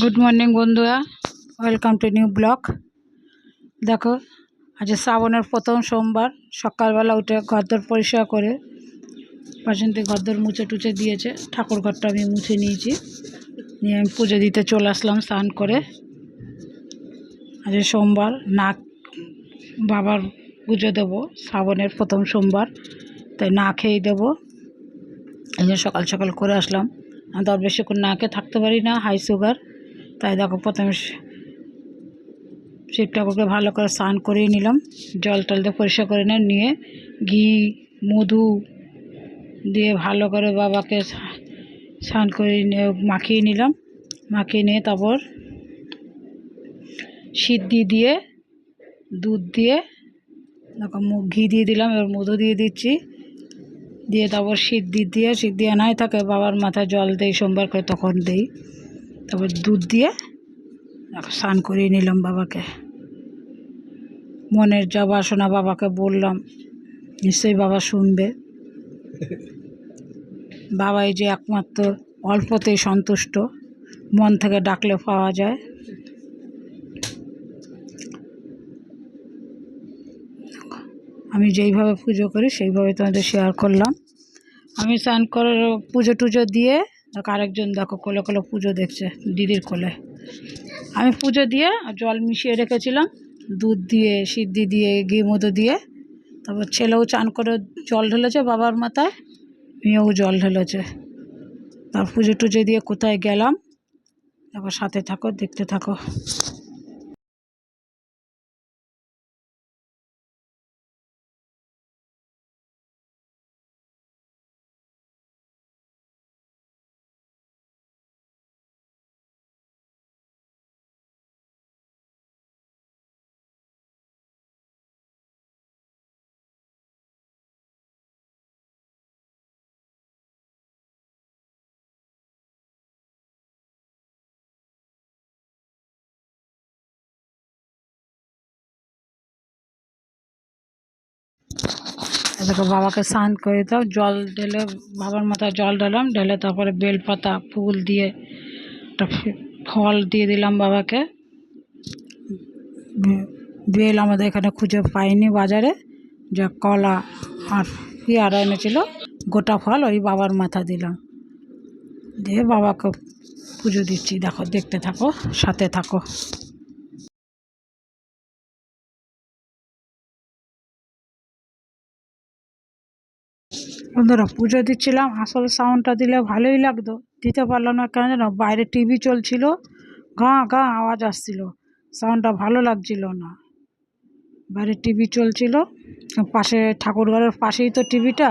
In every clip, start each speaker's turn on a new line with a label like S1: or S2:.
S1: Good morning বন্ধুরা। Welcome to new blog দেখো, আজ শ্রাবণের প্রথম সোমবার। সকালবেলা উঠে ঘরদোর পরিষ্কার করে পাশান্তি ঘরদোর মুছে টুছে দিয়েছে। ঠাকুর ঘরটা আমি মুছে নিয়েছি। নিয়ে আমি পুজো দিতে চলে আসলাম স্নান করে। আজ সোমবার নাক বাবার পুজো দেবো, শ্রাবণের প্রথম সোমবার। তাই না খেয়েই দেবো। এই জন্য সকাল সকাল করে আসলাম। আমি তো আর বেশিক্ষণ না খেয়ে থাকতে পারি না হাই সুগার তাই দেখো প্রথমে শিব ঠাকুরকে ভালো করে স্নান করিয়ে নিলাম। জল টল দিয়ে পরিষ্কার করে নিয়ে ঘি, মধু দিয়ে ভালো করে বাবাকে স্নান করে মাখিয়ে নিলাম। মাখিয়ে নিয়ে তারপর সিদ্ধি দিয়ে, দুধ দিয়ে দেখো ঘি দিয়ে দিলাম, এবার মধু দিয়ে দিচ্ছি। দিয়ে তারপর সিদ্ধি দিয়ে সিদ্ধি আনাই থাকে, বাবার মাথায় জল দেই, সোমবার করে তখন দেই। তারপর দুধ দিয়ে স্নান করিয়ে নিলাম বাবাকে। মনের যা বাসনা বাবাকে বললাম, নিশ্চয়ই বাবা শুনবে। বাবাই যে একমাত্র অল্পতেই সন্তুষ্ট, মন থেকে ডাকলে পাওয়া যায়। আমি যেইভাবে পুজো করি, সেইভাবে তোমাদের শেয়ার করলাম। আমি স্নান করে পুজো টুজো দিয়ে দেখো আরেকজন দেখো কোলে কোলে পুজো দেখছে, দিদির কোলে। আমি পুজো দিয়ে জল মিশিয়ে রেখেছিলাম, দুধ দিয়ে, সিদ্ধি দিয়ে, ঘি মধু দিয়ে। তারপর ছেলেও চান করে জল ঢেলেছে বাবার মাথায়, মেয়েও জল ঢেলেছে। তার পুজো টুজো দিয়ে কোথায় গেলাম? তারপর সাথে থাকো, দেখতে থাকো। এদিকে বাবাকে স্নান করে দাও, জল ঢেলে, বাবার মাথায় জল ঢালাম, ঢেলে তারপরে বেলপাতা, ফুল দিয়ে একটা ফল দিয়ে দিলাম বাবাকে। বেল আমাদের এখানে খুঁজে পাইনি বাজারে, যা কলা আর পেয়ারা এনেছিল, গোটা ফল ওই বাবার মাথা দিলাম। দিয়ে বাবাকে পুজো দিচ্ছি, দেখো দেখতে থাকো, সাথে থাকো। বন্ধুরা, পুজো দিচ্ছিলাম, আসল সাউন্ডটা দিলে ভালোই লাগতো। দিতে পারলাম না, কেন যেন বাইরে টিভি চলছিল, গাঁ গাঁ আওয়াজ আসছিল সাউন্ডটা ভালো লাগছিল না। বাইরে টিভি চলছিল, পাশে ঠাকুরঘরের পাশেই তো টিভিটা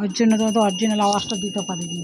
S1: ওর জন্য তো অরিজিনাল আওয়াজটা দিতে পারিনি।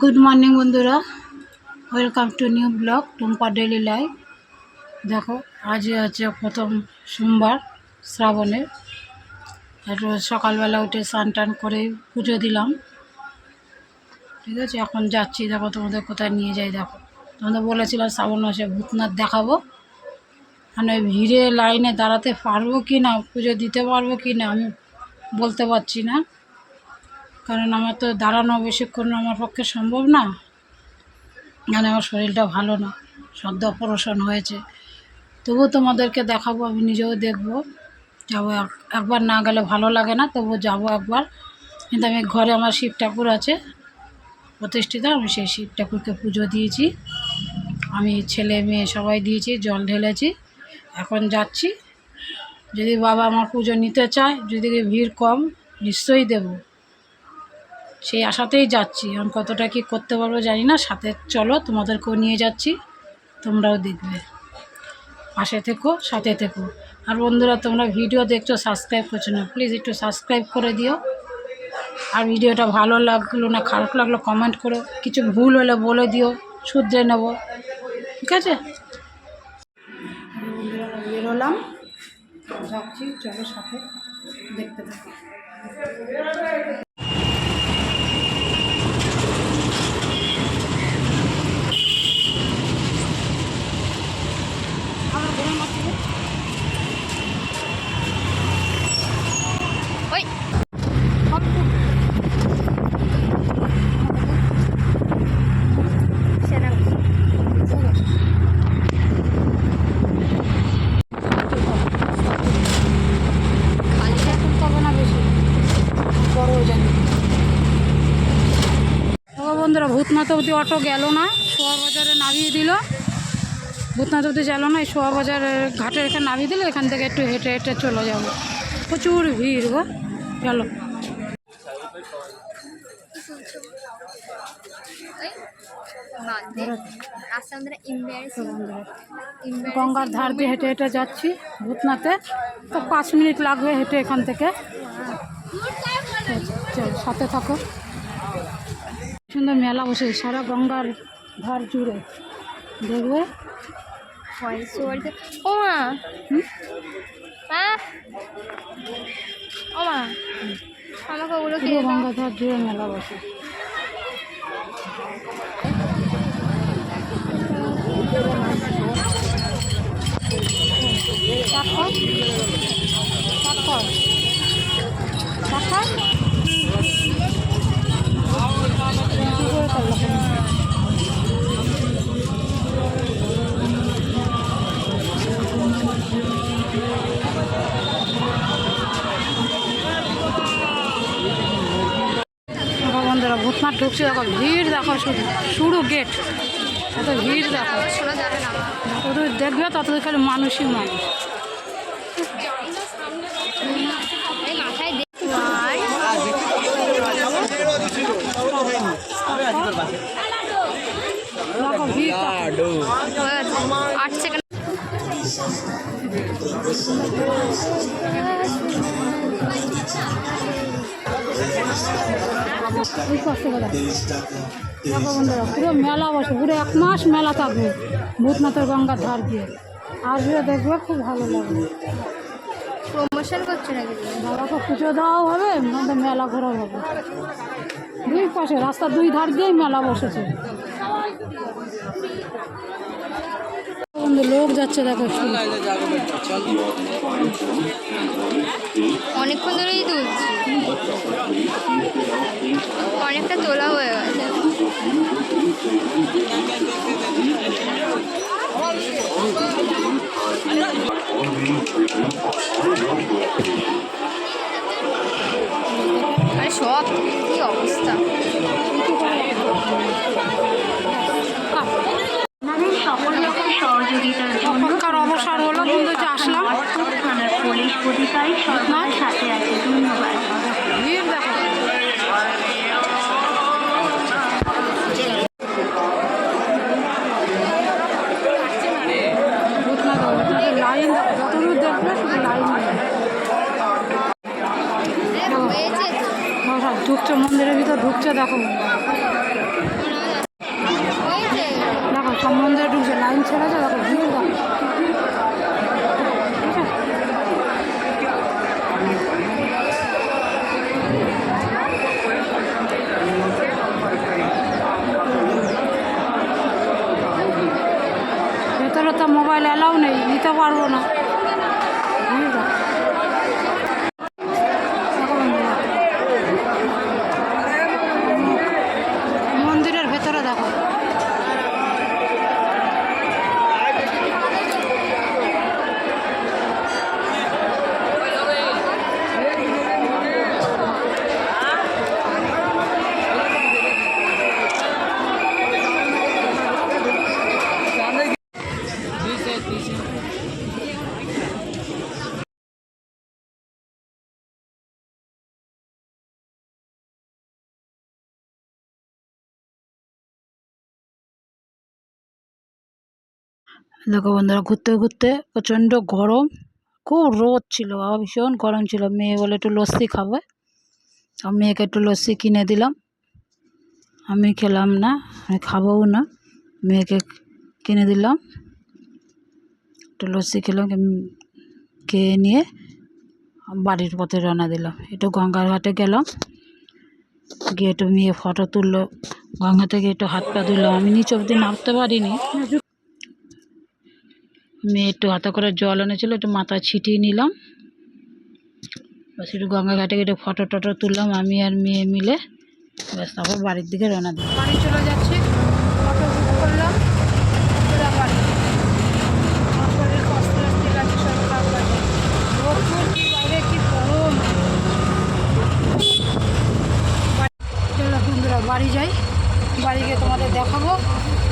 S1: গুড মর্নিং বন্ধুরা। Welcome to new blog Tumpa daily life দেখো, আজই হচ্ছে প্রথম সোমবার শ্রাবণের একটু সকালবেলা উঠে স্নান টান করে পুজো দিলাম। ঠিক আছে, এখন যাচ্ছি। দেখো, তোমাদের কোথায় নিয়ে যাই, দেখো। তোমাদের বলেছিলাম শ্রাবণ মাসে ভূতনাথ দেখাবো। মানে ভিড়ে লাইনে দাঁড়াতে পারব কি না, পুজো দিতে পারব কি না, আমি বলতে পারছি না। কারণ আমার তো দাঁড়ানো বেশিক্ষণ আমার পক্ষে সম্ভব না। মানে আমার শরীরটা ভালো না সদ্য অপারেশন হয়েছে। তবুও তোমাদেরকে দেখাবো, আমি নিজেও দেখব। যাব এক- একবার না গেলে ভালো লাগে না, তবুও যাব একবার। কিন্তু আমি ঘরে আমার শিব ঠাকুর আছে, প্রতিষ্ঠিত, আমি সেই শিব ঠাকুরকে পুজো দিয়েছি। আমি ছেলে, মেয়ে সবাই দিয়েছি, জল ঢেলেছি, এখন যাচ্ছি। যদি বাবা আমার পুজো নিতে চায়, যদি ভিড় কম, নিশ্চয়ই দেব। সেই আশাতেই যাচ্ছি। এখন কতটা কি করতে পারব জানি না। সাথে চলো, তোমাদেরকেও নিয়ে যাচ্ছি। তোমরাও দেখবে। পাশে থেকো, সাথে থেকো। আর বন্ধুরা, তোমরা ভিডিও দেখছ সাবস্ক্রাইব করছ না প্লিজ একটু সাবস্ক্রাইব করে দিও। আর ভিডিওটা ভালো লাগল না, খারাপ লাগল কমেন্ট করো। কিছু ভুল হলে বলে দিও, শুধরে নেব। ঠিক আছে? বেরোলাম। যাচ্ছি, চলো সাথে দেখতে থাকো
S2: ওই সেটা খালি
S1: এখন পাবো না বেশি বড় হয়ে যাবে ও বন্ধুরা ভূতনাথ অবধি অটো গেল না সোয়া বাজারে নামিয়ে দিল। ভূতনাথ অবধি গেল না এই সোয়া বাজারের ঘাটের এখানে নামিয়ে দিল এখান থেকে একটু হেঁটে হেঁটে চলে যাব। প্রচুর ভিড় গো চলো
S2: ইম্বারেসিং
S1: গঙ্গার ধার দিয়ে হেঁটে হেঁটে যাচ্ছি ভূতনাথে। তো পাঁচ মিনিট লাগবে হেঁটে এখান থেকে। চলো সাথে থাকো। সুন্দর মেলা বসে সারা গঙ্গার ধার জুড়ে। দেখবে?
S2: ও মা। মা ও মা। আমাকে ওগুলো কিনে দাও।
S1: ধার জুড়ে মেলা বসে। বন্ধুরা ঢুকছে, দেখো ভিড় দেখো শুধু, শুরু গেট এত ভিড় দেখো যতদূর দেখবে ততদূর খালি মানুষই মানুষ।
S2: আট সেকেন্ড
S1: পুরো মেলা বসে পুরো এক মাস মেলা থাকবে ভূতনাথের গঙ্গার ধার দিয়ে আসবে দেখবে খুব ভালো লাগবে
S2: প্রমোশন করছে নাকি
S1: বাবাকে পুজো দেওয়াও হবে মধ্যে মেলা ঘোরা হবে দুই পাশে রাস্তা দুই ধার দিয়েই মেলা বসেছে। বন্ধু লোক যাচ্ছে দেখো
S2: অনেকক্ষণ ধরেই তুলছি। অনেকটা তোলা হয়ে গেছে। আরে সব কি অবস্থা?
S1: ঢুকছে লাইন ছেড়েছে দেখো ভিড় দেখো ঠিক আছে? ভেতরে তো মোবাইল অ্যালাউ নেই নিতে পারব না ভিড় দেখো। দেখো বন্ধুরা। মন্দিরের দেখো বন্ধুরা, ঘুরতে ঘুরতে প্রচণ্ড গরম, খুব রোদ ছিল বাবা, ভীষণ গরম ছিল। মেয়ে বলে একটু লস্যি খাবে। তো মেয়েকে একটু লস্যি কিনে দিলাম। আমি খেলাম না, আমি খাবও না। মেয়েকে কিনে দিলাম। একটু লস্যি খেলাম খেয়ে নিয়ে বাড়ির পথে রওনা দিলাম। একটু গঙ্গার ঘাটে গেলাম। গিয়ে একটু মেয়ে ফটো তুললো। গঙ্গা থেকে একটু হাত পা ধুলাম আমি নিচ অব্দি নামতে পারিনি। একটু হাতে করে জল এনেছিল, একটু মাথা ছিটিয়ে নিলাম। একটু গঙ্গা ঘাটে একটু ফটো টটো তুললাম, আমি আর মেয়ে মিলে। ব্যাস, তারপর বাড়ির দিকে রওনা দিলাম। বাড়ি চলে যাচ্ছি, ফটো করলাম বাড়ি- বাড়ি যাই। বাড়ি গিয়ে তোমাদের দেখাবো,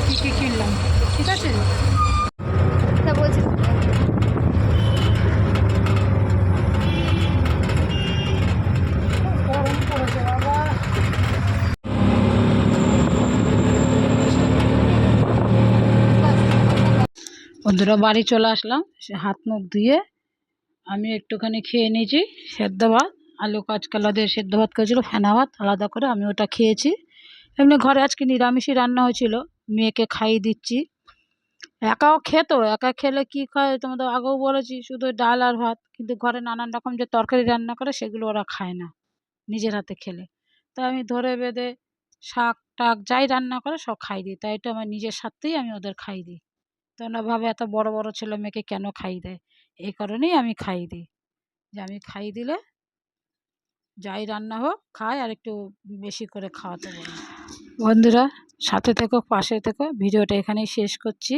S1: কী কী কিনলাম। ঠিক আছে?
S2: তা বলছি
S1: বন্ধুরা, বাড়ি চলে আসলাম। সে হাত মুখ ধুয়ে আমি একটুখানি খেয়ে নিয়েছি, সেদ্ধ ভাত, আলু কাঁচকলা দিয়ে সেদ্ধ ভাত করেছিল, ফেনা ভাত, আলাদা করে আমি ওটা খেয়েছি। এমনি ঘরে আজকে নিরামিষই রান্না হয়েছিল, মেয়েকে খাইয়ে দিচ্ছি। একাও খেত, একা খেলে কি খায়? তোমাদের আগেও বলেছি, শুধু ডাল আর ভাত। কিন্তু ঘরে নানান রকম যে তরকারি রান্না করে, সেগুলো ওরা খায় না নিজের হাতে খেলে। তাই আমি ধরে বেঁধে শাক টাক যাই রান্না করে, সব খাই দিই। তাই এটা আমার নিজের স্বার্থেই আমি ওদের খাই দিই। তো ভাবে এত বড় বড় ছেলে মেয়েকে কেন খাই দেয়? এই কারণেই আমি খাই দিই। যে আমি খাই দিলে যাই রান্না হোক খায় আর একটু বেশি করে খাওয়াতে বন্ধুরা, সাথে থেকো, পাশে থেকো। ভিডিওটা এখানেই শেষ করছি।